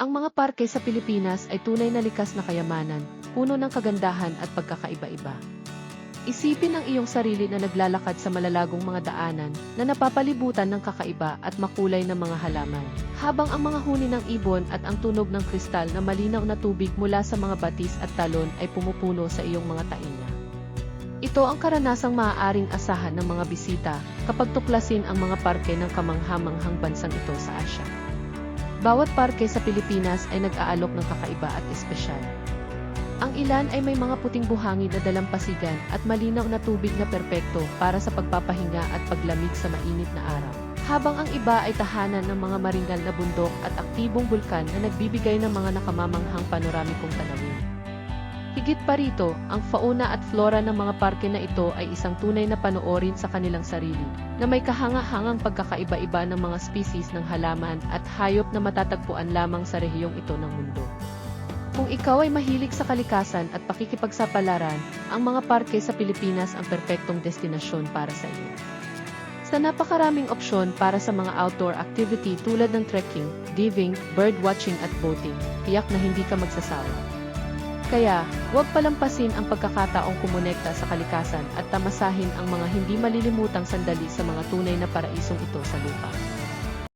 Ang mga parke sa Pilipinas ay tunay na likas na kayamanan, puno ng kagandahan at pagkakaiba-iba. Isipin ang iyong sarili na naglalakad sa malalagong mga daanan na napapalibutan ng kakaiba at makulay na mga halaman. Habang ang mga huni ng ibon at ang tunog ng kristal na malinaw na tubig mula sa mga batis at talon ay pumupuno sa iyong mga tainga. Ito ang karanasang maaaring asahan ng mga bisita kapag tuklasin ang mga parke ng kamanghamanghang bansang ito sa Asya. Bawat parke sa Pilipinas ay nag-aalok ng kakaiba at espesyal. Ang ilan ay may mga puting buhangin na dalampasigan at malinaw na tubig na perpekto para sa pagpapahinga at paglamig sa mainit na araw. Habang ang iba ay tahanan ng mga maringal na bundok at aktibong bulkan na nagbibigay ng mga nakamamanghang panoramikong tanawin. Higit pa rito, ang fauna at flora ng mga parke na ito ay isang tunay na panoorin sa kanilang sarili, na may kahanga-hangang pagkakaiba-iba ng mga species ng halaman at hayop na matatagpuan lamang sa rehiyong ito ng mundo. Kung ikaw ay mahilig sa kalikasan at pakikipagsapalaran, ang mga parke sa Pilipinas ang perpektong destinasyon para sa iyo. Sa napakaraming opsyon para sa mga outdoor activity tulad ng trekking, diving, birdwatching at boating, tiyak na hindi ka magsasawa. Kaya, huwag palampasin ang pagkakataong kumonekta sa kalikasan at tamasahin ang mga hindi malilimutang sandali sa mga tunay na paraisong ito sa lupa.